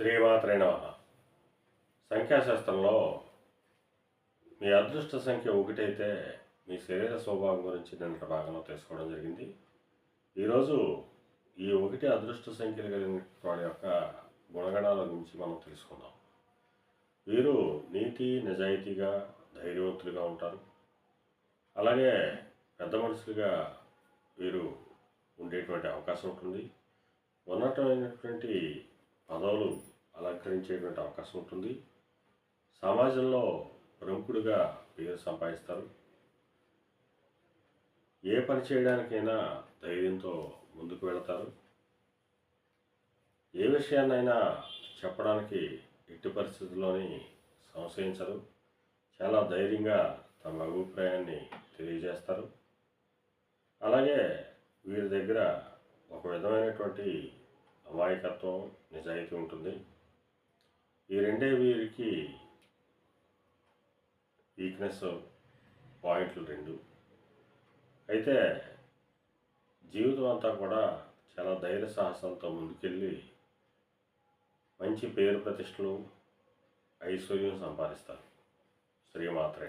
శ్రీమాత్రే నమ. సంఖ్యాశాస్త్రంలో మీ అదృష్ట సంఖ్య ఒకటైతే మీ శరీర స్వభావం గురించి నిన్నటి భాగంలో తెలుసుకోవడం జరిగింది. ఈరోజు ఈ ఒకటి అదృష్ట సంఖ్యలు కలిగిన వాడి యొక్క గుణగణాల గురించి మనం తెలుసుకుందాం. వీరు నీతి నిజాయితీగా ధైర్యవంతులుగా ఉంటారు. అలాగే పెద్ద మనుషులుగా వీరు ఉండేటువంటి అవకాశం ఉంటుంది. ఉన్నతమైనటువంటి పదవులు అలంకరించేటువంటి అవకాశం ఉంటుంది. సమాజంలో ప్రముఖుడిగా పేరు సంపాదిస్తారు. ఏ పని చేయడానికైనా ధైర్యంతో ముందుకు వెళతారు. ఏ విషయాన్నైనా చెప్పడానికి ఎట్టి పరిస్థితుల్లోని సంశయించరు. చాలా ధైర్యంగా తమ అభిప్రాయాన్ని తెలియజేస్తారు. అలాగే వీరి దగ్గర ఒక విధమైనటువంటి అమాయకత్వం నిజాయితీ ఉంటుంది. ఈ రెండే వీరికి వీక్నెస్ పాయింట్లు రెండు. అయితే జీవితం అంతా కూడా చాలా ధైర్య సాహసంతో ముందుకెళ్ళి మంచి పేరు ప్రతిష్టలు ఐశ్వర్యం సంపాదిస్తారు. శ్రీమాత్రే